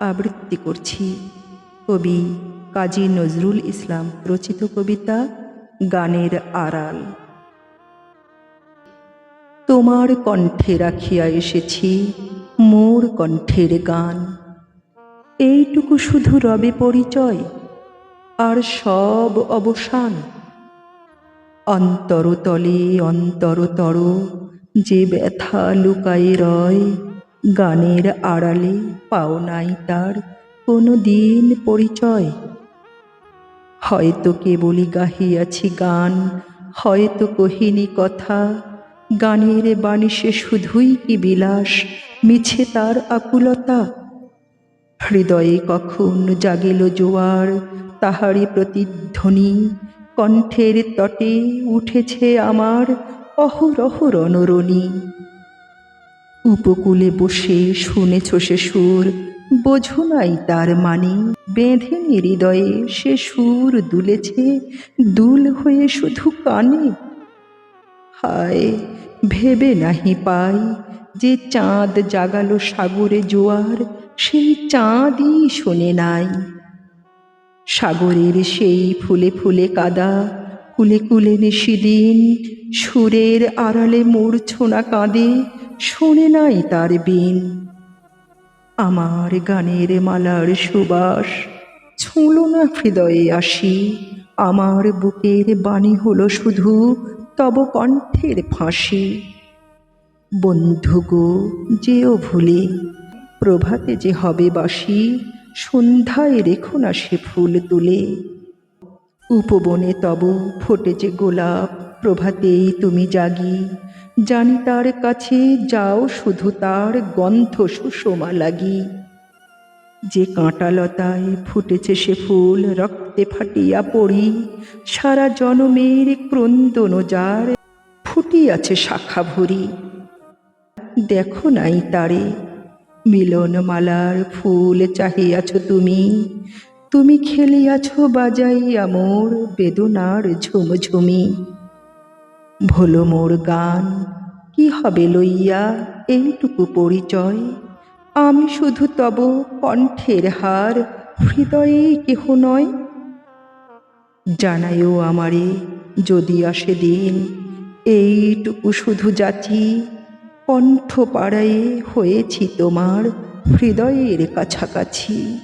আবৃত্তি করছি। কবি কাজী নজরুল ইসলাম রচিত কবিতা গানের আড়াল। তোমার কণ্ঠে রাখিয়া এসেছি মোর কণ্ঠের গান। এইটুকু শুধু রবে পরিচয় আর সব অবসান। অন্তরতলে অন্তরতর যে ব্যথা লুকায়ে রয় গানের আড়ালে পাও নাই তার কোনো দিন পরিচয়। হয়তো কেবলই গাহিয়াছি গান, হয়তো কহিনি কথা, গানের বাণীষে শুধুই কি বিলাস, মিছে তার আকুলতা। হৃদয়ে কখন জাগিল জোয়ার তাহারি প্রতিধ্বনি, কণ্ঠের তটে উঠেছে আমার অহরহ রণরণী। উপকূলে বসে শুনেছ সে সুর। বোঝো নাই তার মানে বেঁধে হৃদয়ে সে সুর দুলেছে, দুল হয়ে শুধু কানে। হায়, ভেবে নাহি পাই যে চাঁদ জাগালো সাগরে জোয়ার, সেই চাঁদই শোনে নাই। সাগরের সেই ফুলে ফুলে কাদা, কুলে কুলে নিশিদিন, সুরের আড়ালে মূর্ছনা কাঁদে শোনে নাই তার বিন। আমার গানের মালার সুবাস ছুঁল না হৃদয়ে আসি। আমার বুকের বাণী হলো শুধু তব কণ্ঠের ফাঁসি। বন্ধু গো, যেও ভুলে, প্রভাতে যে হবে বাসি সন্ধ্যায় রেখো না সে ফুল তুলে। উপবনে তব ফোটেছে গোলাপ প্রভাতেই তুমি জাগি, জানি তার কাছে যাও শুধু তার গন্ধ সুষমা লাগি। যে কাঁটালতায় ফুটেছে সে ফুল রক্তে ফাটিয়া পড়ি, সারা জনমের ক্রন্দন যার ফুটিয়াছে শাখা ভরি। দেখো নাই তারে, মিলনমালার ফুল চাহিয়াছ তুমি তুমি খেলিয়াছ বাজাইয়া মোর বেদনার ঝুমঝুমি। ভোলো মোর গান, কি হবে লইয়া এইটুকু পরিচয়? আমি শুধু তব কণ্ঠের হার, হৃদয়ে কেহ নয়। জানায়ও আমারে, যদি আসে দিন, এইটুকু শুধু যাচি। কণ্ঠ পাড়ায়ে হয়েছি তোমার হৃদয়ের কাছাকাছি।